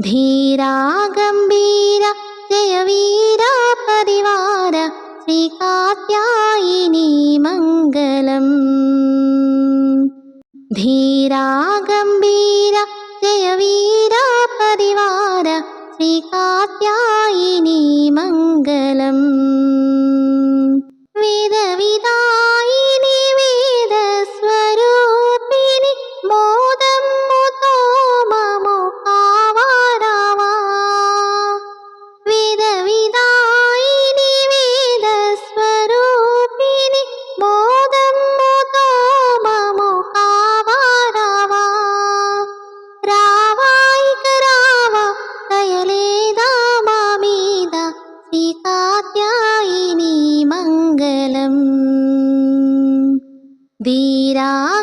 धीरा गम्भीरा जयवीरा परिवार श्रीकात्यायिनी मङ्गलम्। धीरा गम्भीरा जयवीरा परिवार श्रीकात्यायिनी मङ्गलम्।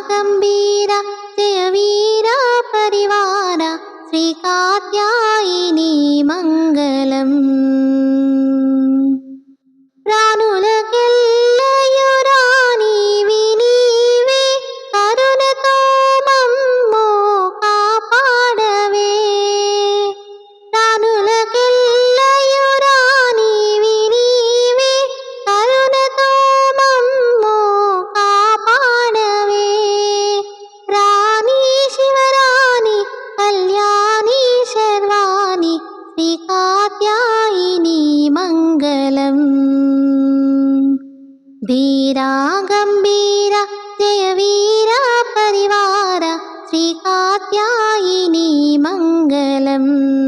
ഗംഭീര ജയവീര പരിവാര ശ്രീകാത്യായിനി മംഗളം மங்களம் வீரா கம்பீரா ஜெய வீரா பரிவார ஸ்ரீ மங்களம்.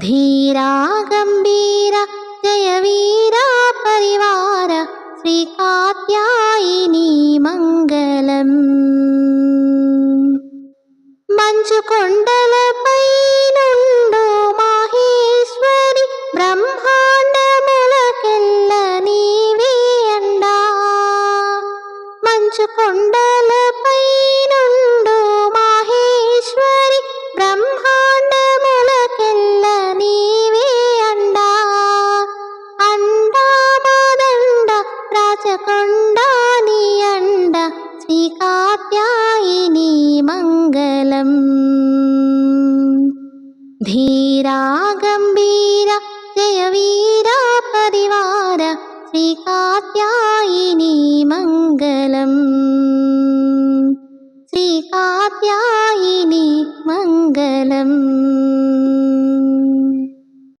धीरा गम्भीरा जयवीरा परिवार श्रीकात्यायिनी मङ्गलम् मञ्चुकोण्ड തൊണ്ട നീയണ്ട ശ്രീ കാത്യായിനി മംഗളം ധീരാ ഗംഭീര ജയവീര പരിവാര ശ്രീ കാത്യായിനി മംഗളം ശ്രീ മംഗളം